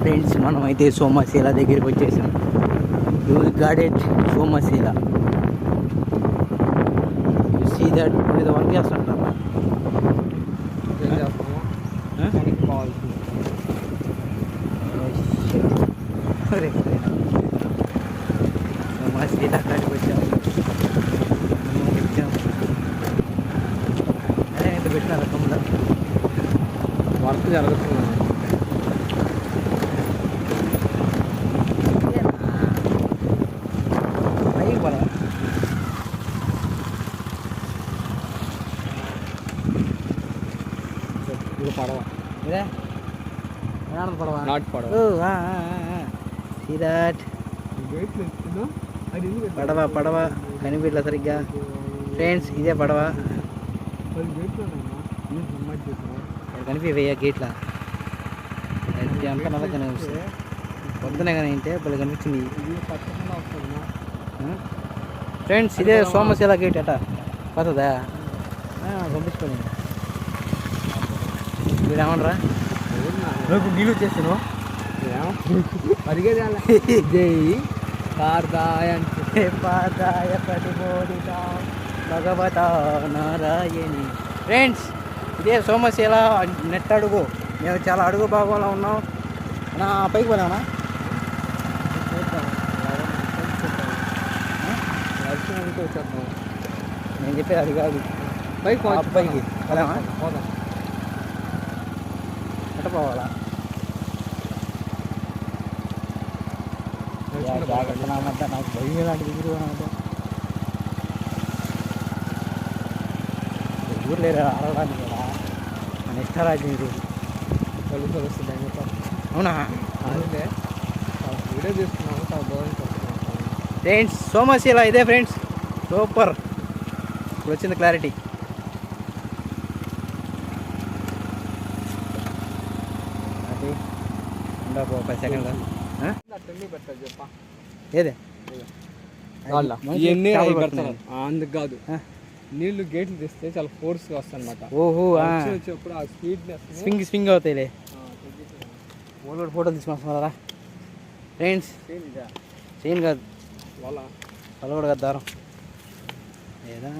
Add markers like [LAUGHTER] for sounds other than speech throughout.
Friends మనం అయితే సోమశీల దగ్గరికి వచ్చేసాం. You got it Somasila. You see that ఇది వర్క్ చేస్తుంటారా సోమశీల కాడికి అదే రకంలో వర్క్ జరుగుతుంది పైకి పోలా ఇది పడవ ఇదే ఏడాది పడవా. నాటు పడవ పడవ పడవ కనిపించలే సరిగ్గా. ఫ్రెండ్స్ ఇదే పడవ. కనిపించయ్యా గేట్లా. అంతా నల్ల కనిపిస్తుంది. పొద్దునే కానీ ఏంటే భలే కనిపించింది. ఫ్రెండ్స్ ఇదే సోమశీల గేట్ అట. పోతుందా పంపించుకోండి మీరు ఏమనరా నువ్వు నీళ్ళు వచ్చేసాను అడిగేది [LAUGHS] జై పార్దాయ పాదాయ ప్రతిబోధిత భగవత నారాయణి. ఫ్రెండ్స్ ఇదే సోమశీల నెట్ అడుగు. మేము చాలా అడుగు భాగంలో ఉన్నాం. నా పైకి పోదామా? నేను చెప్పేది అది కాదు. పైకి. పైకి. పోదామా? పోదాం. ఎట్ట పోవాలా యా, జాగ్రత్త నా మధ్య నాకు భయం లాంటి దిగురు ఊరు లేరు ఆడడానికి కూడా మన ఇష్టరాజ్యం ఇది. అవునా? వీడియో చాలా చూస్తున్నాం ఫ్రెండ్స్ సోమశీల ఇదే ఫ్రెండ్స్. సూపర్. ఇప్పుడు వచ్చింది క్లారిటీ అది పది సెకండ్ పెట్టాలి చెప్పా ఏదే ఇవన్నీ అందుకు కాదు. నీళ్ళు గేట్లు తీస్తే చాలా ఫోర్స్గా వస్తాయి అనమాట ఓహో వచ్చి వచ్చేప్పుడు ఆ స్పీడ్నెస్ స్వింగ్ స్వింగ్ అవుతాయిలే. ఓల్డ్ ఫోటోలు తీసుకొస్తున్నారా? ఫ్రెండ్స్ చైన్ కాదు. వాళ్ళ? వాళ్ళు కూడా కదా దారం. ఏదా?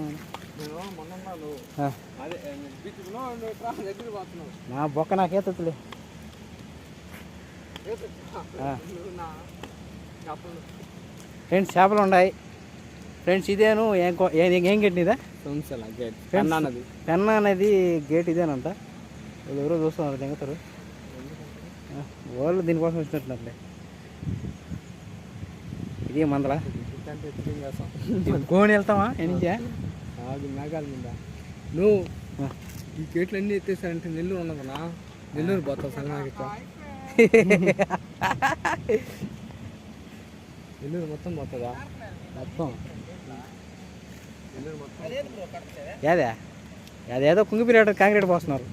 నా బొక్క నాకేతలే ఫ్రెండ్స్ చేపలు ఉన్నాయి. ఫ్రెండ్స్ ఇదేను ఏం ఏం గేట్ ఇదా పెన్న అనేది గేట్ ఇదేనంట. వాళ్ళు ఎవరో చూస్తున్నారు దిగుతారు. ఆ, వాళ్ళు దీనికోసం వచ్చినట్టున్నారులే. ఇది మందల? గోని వెళ్తామా మేఘాల మీద. నువ్వు. ఈ గేట్లు అన్నీ ఎత్తేసారంటే నెల్లూరు ఉన్నదనా నెల్లూరు పోతావు సంగనాకి నెల్లూరు మొత్తం పోతుందా? మొత్తం. ఏదే అదేదో కుంగిపోయినట్టు కాంక్రీట్ పోస్తున్నారు.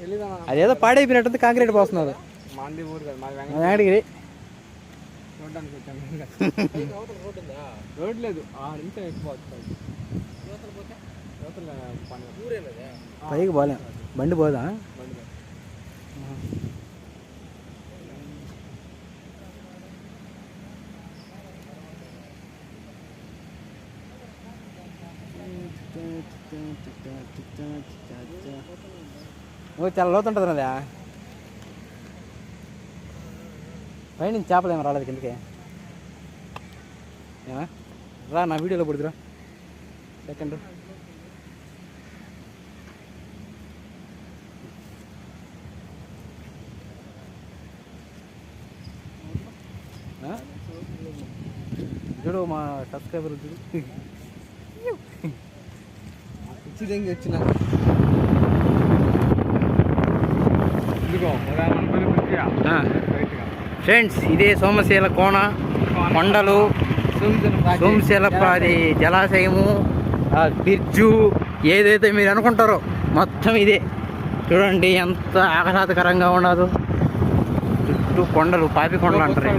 తెలీదా అదేదో పాడైపోయినట్టు కాంక్రీట్ పోస్తున్నారు. వెంకటగిరి రోడ్ లేదు ఆ నిమిషం ఎక్కువ పైకి పోలేం. బండి పోదా? బండి మీద. ఓ చాలా లోతు ఉంటుంది అదా పైన చేపలు ఏమో రాలేదు కిందకి ఏమా రా నా వీడియోలో పడుతురా సెకండ్ చూడు మా సబ్స్క్రైబర్ చూడు పిచ్చి దెంగి వచ్చిన ఇదిగో ఆ. ఫ్రెండ్స్ ఇదే సోమశీల కోన కొండలు సోమశీల అది జలాశయము ఆ బ్రిడ్జు ఏదైతే మీరు అనుకుంటారో మొత్తం ఇదే. చూడండి ఎంత ఆహ్లాదకరంగా ఉండదు చుట్టూ కొండలు పాపి కొండలు అంటారు.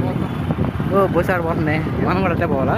ఓ ఆడిపోతుంది మనం కూడా అట్లే పోవాలా?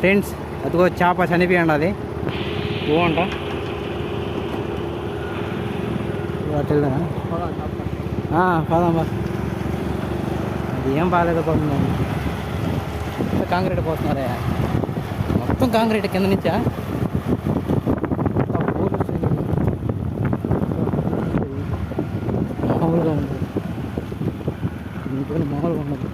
ఫ్రెండ్స్ అదిగో చేప చనిపోయండి అది. వెళ్దామా పదాం బా అది ఏం బాగాలేదు పోతుంది కాంక్రీట్ పోతున్నారా మొత్తం కాంక్రీట్ కింద నుంచా. మామూలుగా ఉంది మామూలుగా ఉండదు.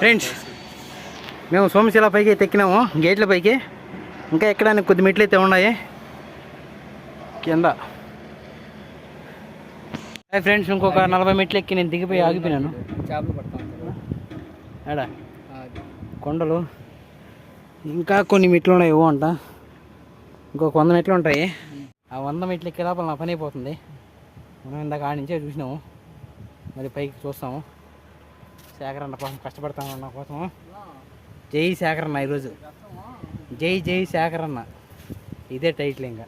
ఫ్రెండ్స్ మేము సోమశిల పైకి ఎక్కినాము. గేట్ల పైకి. ఇంకా ఎక్కడానికి కొద్ది మెట్లు అయితే ఉన్నాయి. కింద. హాయ్ ఫ్రెండ్స్ ఇంకొక నలభై మెట్లు ఎక్కి నేను దిగిపోయి ఆగిపోయినాను. చేపలు పడతాను ఏడా? కొండలు. ఇంకా కొన్ని మెట్లు ఉన్నాయి ఏవో అంట. ఇంకొక వంద మెట్లు ఉంటాయి. ఆ వంద మెట్లు ఎక్కే లోపల నా పని అయిపోతుంది. మనం ఇందాక ఆడి నుంచే చూసినాము. మరి పైకి చూస్తాము. సేకరణ కోసం కష్టపడతాను నా కోసం. జై సేకరణ ఈరోజు. జై జై సేకరణ ఇదే టైటిల్ ఇంకా.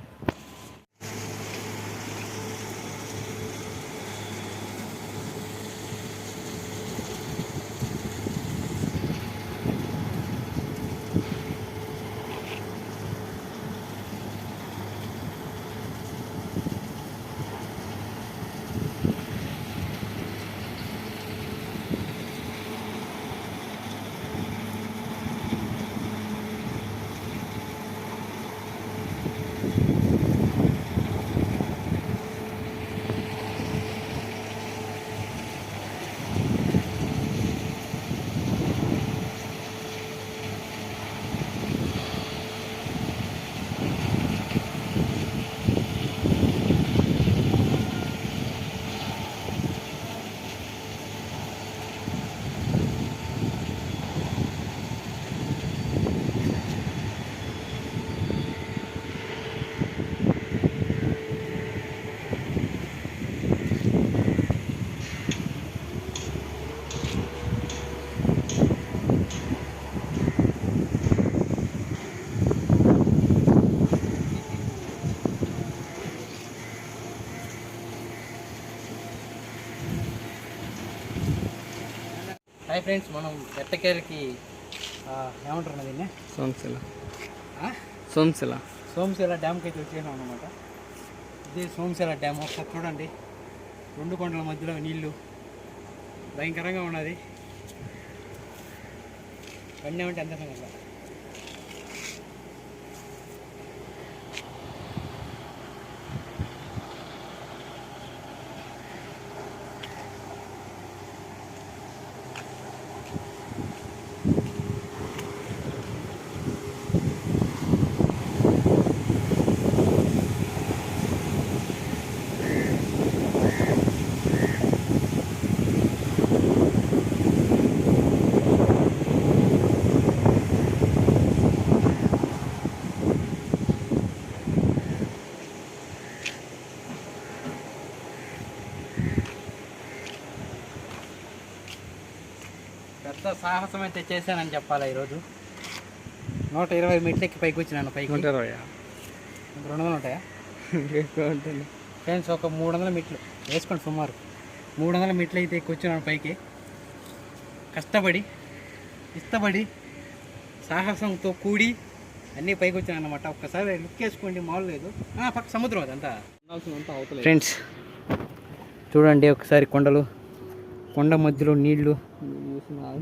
హాయ్ ఫ్రెండ్స్ మనం ఎట్టకేలకి ఏమంటారు దీన్ని? సోమశిల? సోమశిల. సోమశిల డ్యామ్కి అయితే వచ్చేసాం అనమాట ఇది సోమశిల డ్యామ్. ఒకసారి చూడండి. రెండు కొండల మధ్యలో నీళ్ళు భయంకరంగా ఉన్నది. బండి ఏమంటే ఎంత సంగతి పెద్ద సాహసం అయితే చేశానని చెప్పాలి ఈరోజు? నూట ఇరవై మెట్లెక్కి పైకి వచ్చినాను పైకి. ఉంటారు రెండు వందలు ఉంటాయా? ఎక్కువ ఉంటుంది ఫ్రెండ్స్ ఒక మూడు వందల మెట్లు. వేసుకోండి సుమారు. మూడు వందల మెట్లు అయితే ఎక్కి వచ్చినాను పైకి. కష్టపడి ఇష్టపడి సాహసంతో కూడి అన్నీ పైకి వచ్చాను అనమాట ఒక్కసారి లుక్ వేసుకోండి మామూలు లేదు. పక్క సముద్రం అదంతా. ఫ్రెండ్స్ చూడండి ఒకసారి కొండలు. కొండ మధ్యలో నీళ్ళు.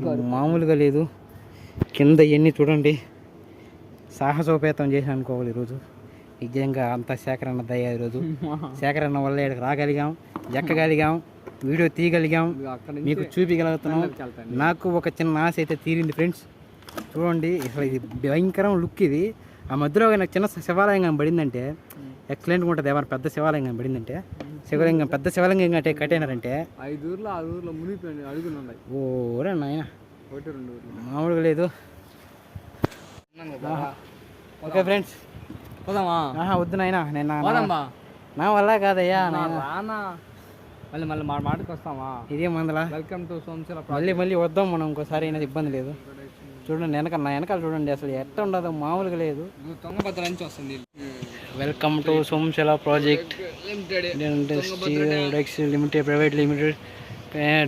మామూలుగా లేదు. కింద ఎన్ని చూడండి. సాహసోపేతం చేసి అనుకోవాలి ఈరోజు. నిజంగా అంత సేకరణ దయ ఈరోజు. [LAUGHS] సేకరణ వల్ల ఇక్కడికి రాగలిగాం ఎక్కగలిగాం వీడియో తీయగలిగాం. మీకు చూపించగలుగుతున్నాం. నాకు ఒక చిన్న ఆశ అయితే తీరింది ఫ్రెండ్స్. చూడండి అసలు ఇది భయంకరం లుక్ ఇది. ఆ మధ్యలో నాకు చిన్న శివాలయం కనబడిందంటే ఎక్సలెంట్గా ఉంటుంది. ఏమైనా పెద్ద శివాలయం కనబడిందంటే శివలింగం పెద్ద శివలింగం కట్టే కట్టేనారంటే? ఐదు ఊర్లో ఆరు ఊర్లో మునిగిపోయింది అడుగులు ఉన్నాయి. ఓరే నాయన. ఒకటి రెండు మామూలుగా లేదు. Okay friends. పోదామా? వద్దు నాయన. నేను నా- వల్ల కాదయ్యా నాయన. రానా? మళ్ళీ మళ్ళీ మా మాటకి వస్తామా? ఇదే మందలా. వెల్కమ్ టు సోమశిల మళ్ళీ మళ్ళీ వద్దాం మనం ఇంకోసారి అయినా ఇబ్బంది లేదు. చూడండి వెనక నా వెనకాల చూడండి అసలు ఎట్ట ఉండదు మామూలుగా లేదు. తుంగభద్ర నుంచి వస్తుంది. Welcome to Somasila project limited private limited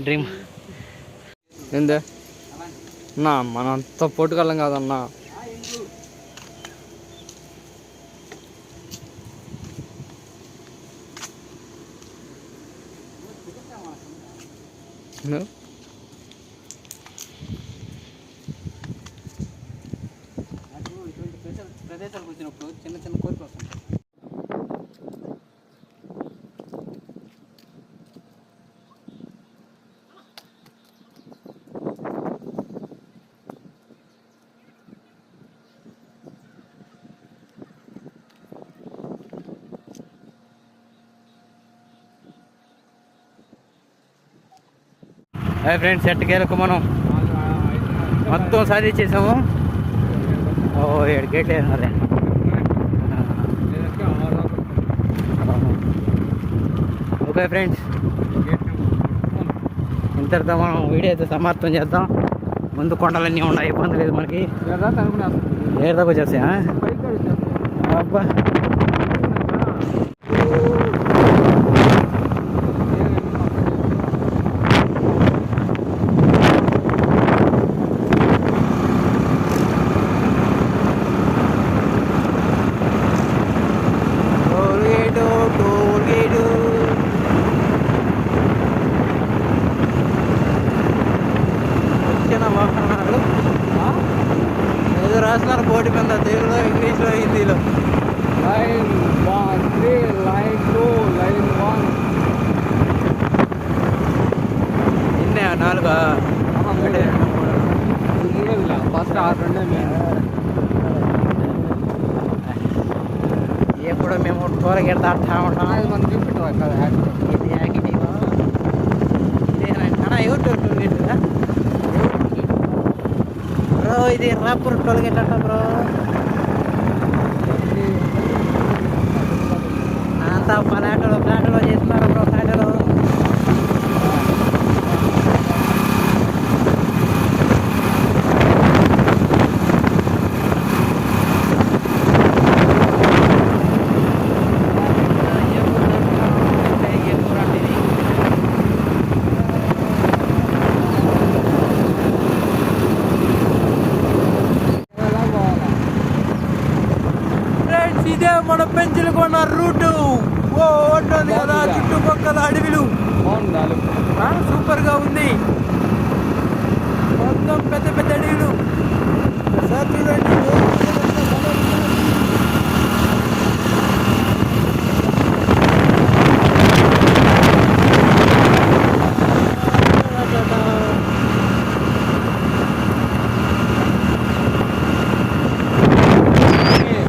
dream ఏందే అన్నా మన అంత పోటుకల్లం కాదన్నా నువ్వు ప్రదేశాలకు వచ్చినప్పుడు చిన్న చిన్న కోరికలు వస్తాయి హాయ్ ఫ్రెండ్స్ ఎట్టకేలకు మనం? మొత్తం సాధించేసాము ఓ ఏడు గేట్లు వేసినారే ఓకే ఫ్రెండ్స్. ఇంతటితో మనం వీడియో అయితే సమాప్తం చేద్దాం. ముందు కొండలన్నీ ఉన్నాయి ఇబ్బంది లేదు మనకి. ఏడు దాకా వచ్చేస్తాయా? అబ్బా. మేము టోలగేట్ దాటుతా ఉంటాం మనం చూపెట్టాం కదా ఇది యాగిటివా? ఇదేనా? అన్నా, ఎవరు టోల్ ఇది టోల్గేట్ అంట బ్రో. అంతా ఫ్లాట్లో ఫ్లాట్లో చేస్తున్నారు బ్రో ఫ్లాట్లో ఫ్రెండ్స్ ఇదే మన పెంచులుకున్న రూటు. ఓ ఉంటుంది కదా చుట్టుపక్కల అడవిలు. సూపర్గా ఉంది. మొత్తం పెద్ద పెద్ద అడవిలు. సార్ చూడండి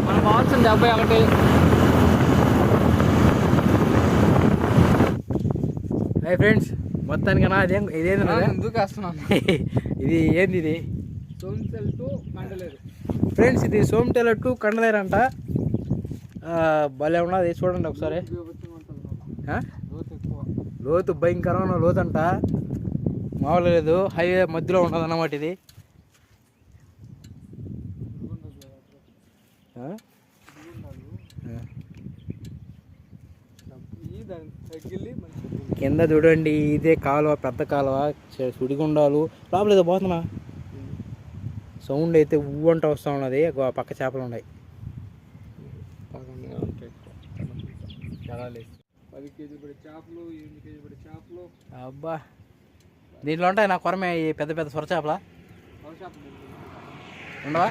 మనం కావాల్సింది డెబ్బై ఒకటి హాయ్ ఫ్రెండ్స్ మొత్తానికి నా అదేం ఇదేంది? దూకేస్తున్నాను [LAUGHS] ఇది ఏంది ఇది? సోన్సెల్ టు మండలేరు ఫ్రెండ్స్ ఇది సోమటెల టు కండలేరంట ఆ, భలే ఉన్నది చూడండి ఒకసారి? లోతు భయంకరమైన లోతు అంట. మామూలు లేదు హైవే మధ్యలో ఉన్నది అన్నమాట ఇది. తగ్గిల్లి కింద చూడండి ఇదే కాలువ పెద్ద కాలువ సుడిగుండాలు. లోపల ఏదో పోతున్నా సౌండ్ అయితే ఊ అంట వస్తూ ఉన్నది. పక్క చేపలు ఉన్నాయి. అబ్బా. దీంట్లో ఉంటాయి నా కొరమే ఈ పెద్ద పెద్ద సొర చేపల? ఉండవా?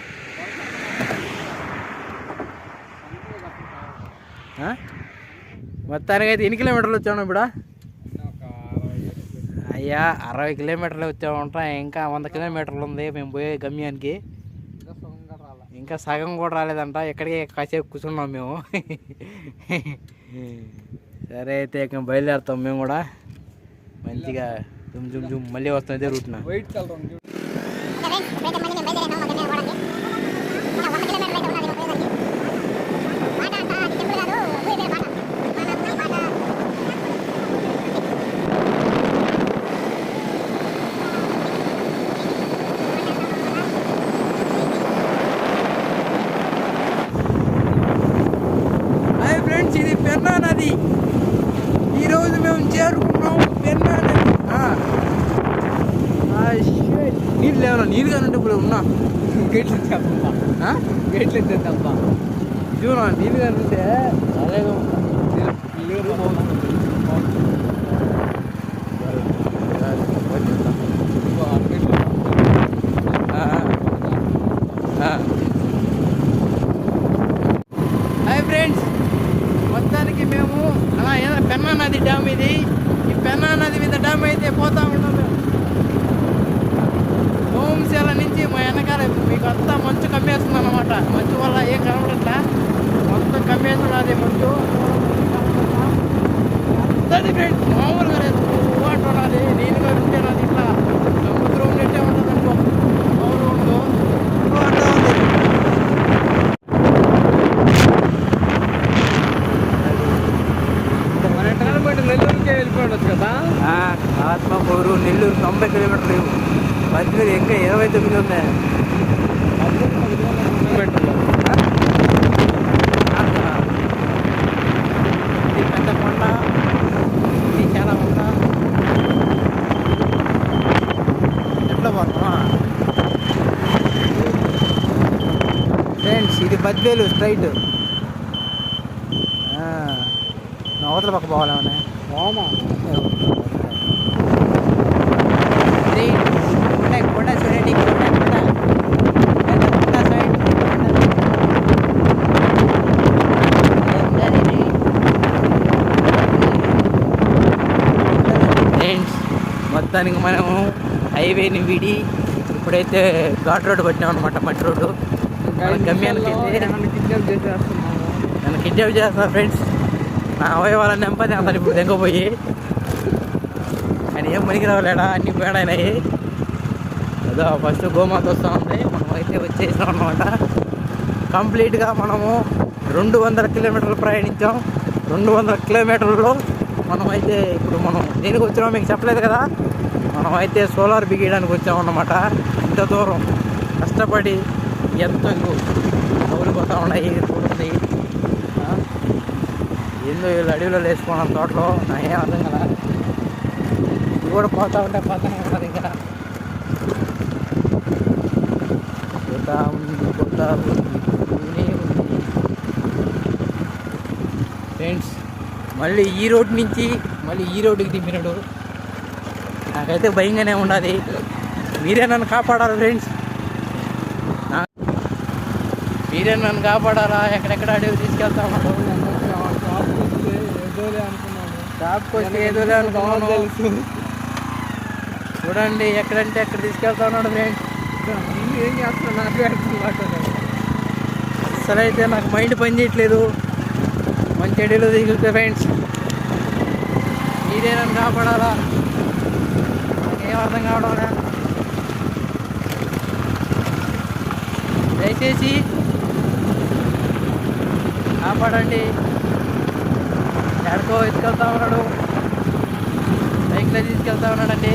ఆ? మొత్తానికి అయితే ఎన్ని కిలోమీటర్లు వచ్చాను ఇప్పుడు. అయ్యా అరవై కిలోమీటర్లు వచ్చామంటా ఇంకా వంద కిలోమీటర్లు ఉంది. మేము పోయే గమ్యానికి ఇంకా సొంగ రాలా. ఇంకా సగం కూడా రాలేదంట. ఇక్కడికే కాసేపు కూర్చున్నాం మేము. సరే అయితే ఇక బయలుదేరుతాం మేము కూడా. మంచిగా జుమ్ జుమ్ జుమ్ మళ్ళీ వస్తాం ఇదే రూట్న వైట్ కలర్ ఉంది హాయ్ ఫ్రెండ్స్ ఇది పెన్నా నది ఈరోజు మేము చేరుకున్నాం పెన్నా నది ఆ. ఆ, shit. నీళ్ళు లేవనా నీళ్ళు కానీ ఉంటే ఇప్పుడు ఉన్నా గేట్లు ఎత్తేద్దాం ఆ? గేట్లు ఎత్తేద్దాం ఇదిగోనా నీళ్ళు కానీ ఉంటే అలాగే క్లియర్ బాగుంటుంది హాయ్ ఫ్రెండ్స్ మొత్తానికి మేము అలా ఏదో పెన్నా నది డ్యామ్ ఇది ఈ పెన్నా నది మీద డ్యామ్ అయితే పోతా ఉన్నాం మేము హోంశాల నుంచి మా వెనకాల మీకు అంతా మంచు కమ్మేస్తుంది అనమాట మంచు వల్ల ఏం కనబడట్లా మొత్తం కమ్మేస్తున్నది మంచు అంతది ఫ్రెండ్స్ మామూలుగా లేదు వాటర్ ఉన్నది నీళ్ళుగా ఉంటే నాది ఇట్లా సముద్రం ఉన్నట్టే ఉంటుంది అనుకో మామూలుగా ఉండదు అట్లా ఉంది మన ఎక్కడ బయట నెల్లూరుకే వెళ్ళిపోవచ్చు కదా ఆత్మకూరు నెల్లూరు తొంభై కిలోమీటర్లు మధ్యలో ఇంకా ఇరవై తొమ్మిది ఉన్నాయి ఇది పెద్ద కొండ ఇది చాలా కొండ ఎట్లా పోతామా ఫ్రెండ్స్ ఇది బద్వేలు స్ట్రైట్ అవతల పక్క పోవాలేమన్నా వామా ఇది కొండ కొండ చూడండి కొండ కొండ పెద్ద కొండ సైడ్ ఫ్రెండ్స్ మొత్తానికి మనము హైవేని విడి ఇప్పుడైతే ఘాట్ రోడ్ పట్టినాం అనమాట మట్టి రోడ్డు. గమ్యానికి నన్ను కిడ్నాప్ చేస్తా ఫ్రెండ్స్. నా అవయవాల నెంపది అతను ఇప్పుడు దెంగపోయి ఆయన ఏం పనికి రావలేడా అన్ని పేడైనాయి. అదో ఫస్ట్ గోమాత వస్తూ ఉంది మనం అయితే వచ్చేసాం అనమాట కంప్లీట్గా మనము రెండు వందల కిలోమీటర్లు ప్రయాణించాం. రెండు వందల కిలోమీటర్లలో మనం అయితే ఇప్పుడు మనం దేనికి వచ్చినామో మీకు చెప్పలేదు కదా. మేమైతే అయితే సోలార్ బిగియడానికి వచ్చామన్నమాట. ఇంత దూరం. కష్టపడి ఎంతో కౌలు ఉన్నాయి చూడండి. ఏందో వీళ్ళు అడవిలో వేసుకున్నాం తోటలో. నా ఏం అర్థం కదా ఇది కూడా పోతా ఉంటే పోతానే ఉంటుంది ఇంకా. పోతా ఉంది పోతా ఉంది. ఫ్రెండ్స్ మళ్ళీ ఈ రోడ్ నుంచి మళ్ళీ ఈ రోడ్డుకి దింపినాడు. నాకైతే భయంగానే ఉన్నది. మీరే నన్ను కాపాడాలి ఫ్రెండ్స్ మీరే నన్ను కాపాడాలా ఎక్కడెక్కడ అడవి తీసుకెళ్తా? ఉన్నాడు షాప్కి వస్తే ఏదో అనుకున్నాను. చూడండి ఎక్కడంటే ఎక్కడ తీసుకెళ్తా ఉన్నాడు ఫ్రెండ్స్ ఏం చేస్తున్నా నాకు అసలు అయితే నాకు మైండ్ పని చేయట్లేదు. మంచి అడవిలో దిగుతా ఫ్రెండ్స్ మీరే నన్ను కాపాడాలా? అర్థం కావడం దయచేసి కాపాడండి. ఎక్కడికో ఎత్తుకెళ్తా ఉన్నాడు. బైక్లో తీసుకెళ్తా ఉన్నాడండి.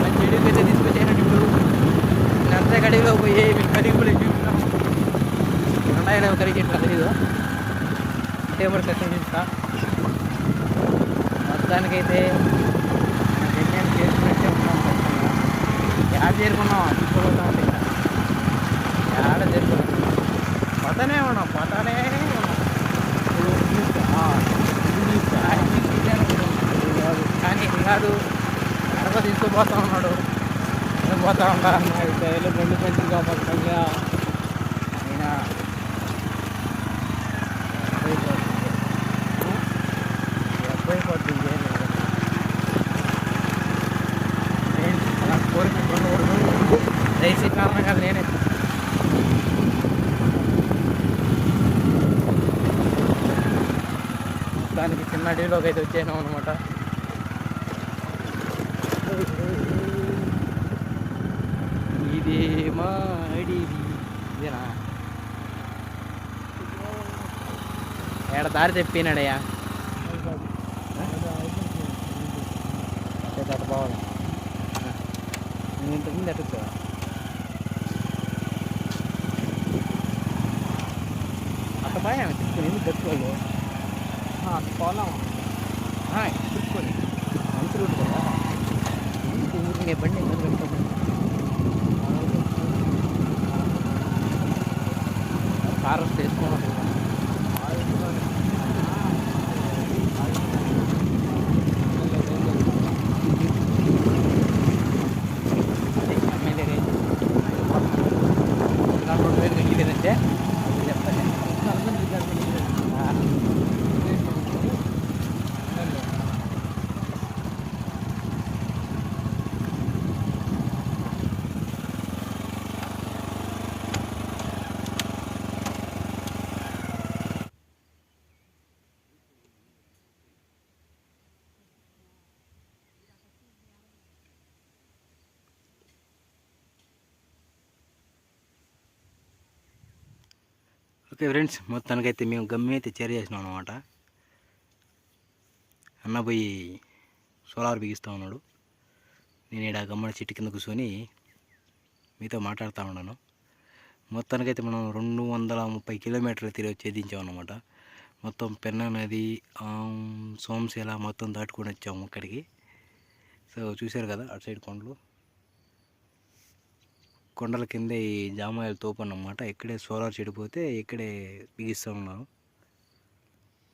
మంచి అడవికి అయితే తీసుకొచ్చానండి ఇప్పుడు. అంతే కడిగిలో పోయి మీకు కడిగి కూడా ఉన్నాయని ఒకరికి ఇట్లా తెలీదు. టేబుల్ సెక్షన్ చూస్తా మొత్తానికైతే జన్యాన్ని చేసుకున్నట్టే ఉన్నాం ఖచ్చితంగా. యాడ చేరుకున్నాం తీసుకోబోతా ఉంటే యాడ చేరుకున్నాం పోతానే ఉన్నాం పోతానే కాదు. కానీ కాదు అడగ తీసుకుపోతా ఉన్నాడు నేను పోతా ఉంటా డైలీ రెండు పంచి కాపాడుతుంది అయినా అయిపోతుంది. అయిపోతుంది. కారణం కాదు నేనే దానికి చిన్న అడవిలోకి అయితే వచ్చాను అనమాట ఇదే మా అడివి. ఇదేనా? ఏడ దారి తెప్పినాడయ్యా? అట్ట పోవాలి నేను ఇంతకుముందు ఎట్టొచ్చా అట్ట బాగా తిప్పుకొని ఎందుకు కట్టుకోవాలి పొలం తిప్పుకొని మంచి రూట్ కదా ఎందుకు ఊరికే బండి ఎందుకు పెట్టుకోండి కార్ వస్తే వేసుకోవాలి ఎమ్మెల్యే రేంజ్ నాకు రెండు వేలు తగ్గిలేదంటే అది చెప్తాను ఆ. ఓకే ఫ్రెండ్స్ మొత్తానికైతే మేము గమ్యం అయితే చేరేసినాం అనమాట అన్న పోయి సోలార్ బిగిస్తూ ఉన్నాడు. నేను ఇక్కడ గమ్మడి చెట్టు కింద కూర్చొని మీతో మాట్లాడుతూ ఉన్నాను. మొత్తానికైతే మనం రెండు వందల ముప్పై కిలోమీటర్లు తిరిగి ఛేదించాం అనమాట మొత్తం పెన్నా నది ఆమ్, మొత్తం దాటుకొని వచ్చాము ఇక్కడికి సో చూశారు కదా అటు సైడ్ కొండలు. కొండల కింద ఈ జామాయిల తోపు అన్నమాట. ఇక్కడే సోలార్ చెడిపోతే ఇక్కడే బిగిస్తూ ఉన్నాను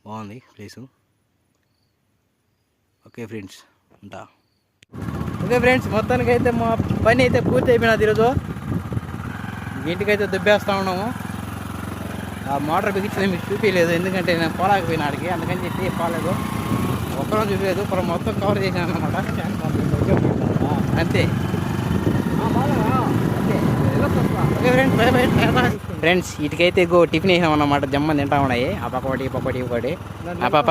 బాగుంది ప్లేసు. ఓకే ఫ్రెండ్స్ ఉంటా. ఓకే ఫ్రెండ్స్ మొత్తానికి అయితే మా పని అయితే పూర్తి అయిపోయినది ఈరోజు. ఇంటికైతే దుబ్బేస్తూ ఉన్నాము. ఆ మోటార్ బిగించింది మీకు చూపించలేదు ఎందుకంటే నేను పోలేకపోయినా ఆడికి. అందుకని చెప్పి పోలేదు. ఒక్కరం చూపించలేదు ఇప్పుడు మొత్తం కవర్ చేశాను అనమాట అంతే. ఫ్రెండ్స్ ఇటుకైతే గో టిఫిన్ వేసాం అన్నమాట జమ్మ తింటా ఉన్నాయి. ఆ పక్క ఒకటి ఒకటి ఒకటి. ఆ పాప.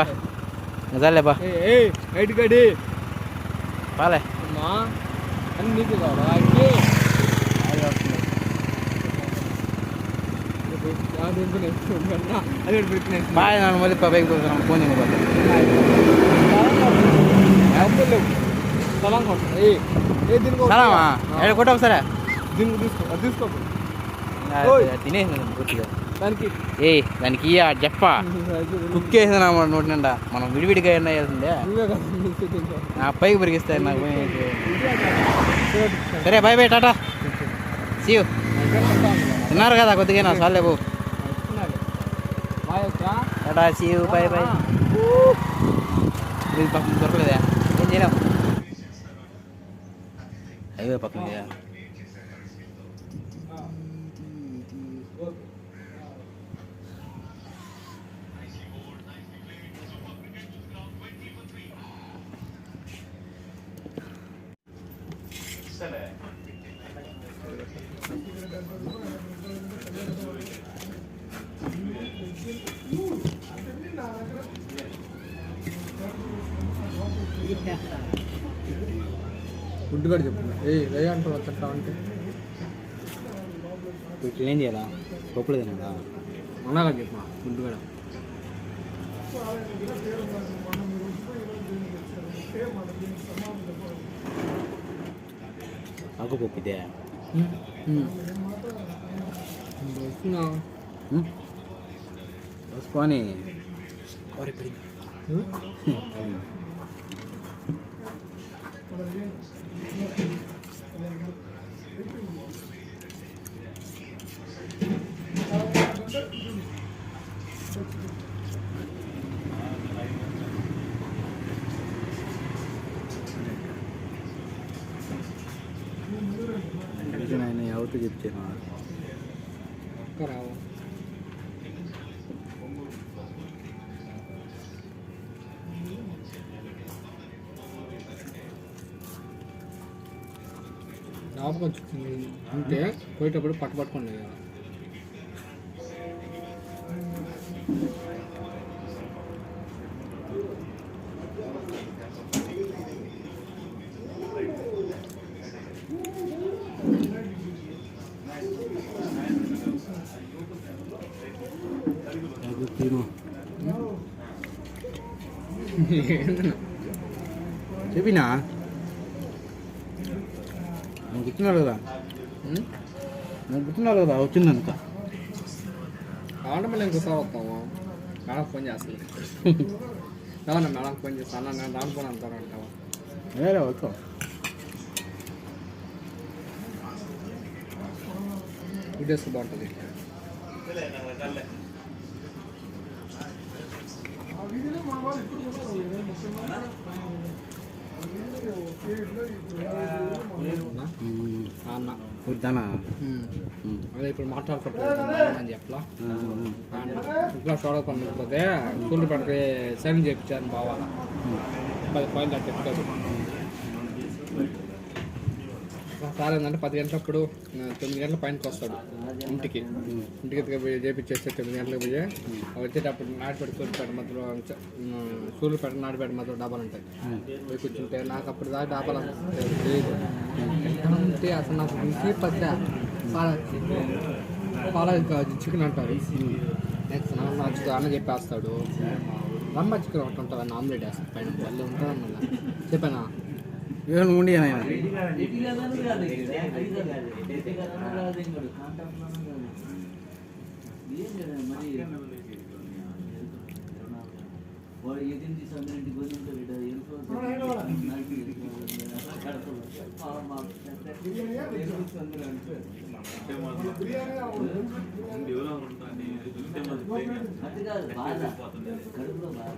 నిజాలే బా. హైట్ గడి పాలే. నన్ను మళ్ళీ పైకి ఫోన్ సలామా కొట్ట ఒకసారి దీనికి తీసుకో అది తీసుకో తినేసిన పూర్తిగా. దానికి. ఏ దానికి ఇయ్య చెప్ప. కుక్ వేసిన నోటి నిండా. మనం విడివిడిగా అయినా వేసిందే. నా పైకి పెరిగిస్తాయి నాకు. సరే బాయ్ బాయ్ టాటా. సీ తిన్నారు కదా కొద్దిగా నా సార్లే పో బాయ్ అక్క టాటా సీ బాయ్ బాయ్ ఇది పక్కన దొరకలేదా? ఏం చేయలేం. హైవే పక్కన చేయాలా పప్పులు తినాలా అన్నాగా చెప్పు ఫుడ్ కూడా ఆకు పప్పు ఇదే వస్తున్నావు వసుకొని ఎవరితో చెప్తాను చేప కొంచెం ఉంటే పోయేటప్పుడు పట్టు పట్టుకోండి కదా అది తిను చెప్పినా నువ్వు గుర్తున్నావు కదా ఉమ్? నువ్వు గుర్తున్నావు కదా వచ్చిందంత కావాలంటే మళ్ళీ ఇంకోసారి వస్తాము మేడం ఫోన్ చేస్తుంది అవునా మేడం ఫోన్ చేస్తాను అన్న నేను దాని ఫోన్ అంటాను అంటావా వేరే వచ్చో వీడియోస్ బాగుంటుంది అవునా? అన్న వద్దానా ఉమ్. అదే ఇప్పుడు మాట్లాడుకుంటున్నాను. చెప్పలా ఇంట్లో చూడ పండుగపోతే స్కూల్ పడితే సైన్ చేయించాను బావా. పది పాయింట్ అట్లా చెప్తారు సార్ ఏంటంటే పది గంటలప్పుడు తొమ్మిది గంటల పైనకి వస్తాడు ఇంటికి. ఇంటికి పోయి చేపించేస్తే తొమ్మిది గంటలకు పోయి వచ్చేటప్పుడు నాటిపేట సూర్యపేట మధ్యలో సూర్యపేట నాటిపేట మధ్యలో డాబాలు ఉంటాయి. పోయి కూర్చుంటే నాకు అప్పుడు దాకా డాబాలు లేదు. అంటే అసలు నాకు ఇంటి పచ్చ పాల చికెన్ అంటారు. నెక్స్ట్ అన్న చెప్పేస్తాడు. రమ్మ చికెన్ ఒకటి ఉంటుంది అన్న ఆమ్లెట్ వేస్తాడు పైన వాళ్ళు ఉంటారు మళ్ళీ చెప్పానా? ఏమైనా ఉండి ఆయన వాడు ఏదైనా తీసుకుని ఇంటికి వచ్చి ఉంటాడు అది కాదు బాధ కడుపులో బాధ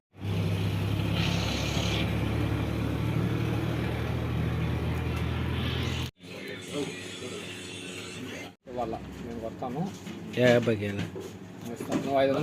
వస్తాను ఏ అబ్బాయికి నువ్వు ఐదు వందలు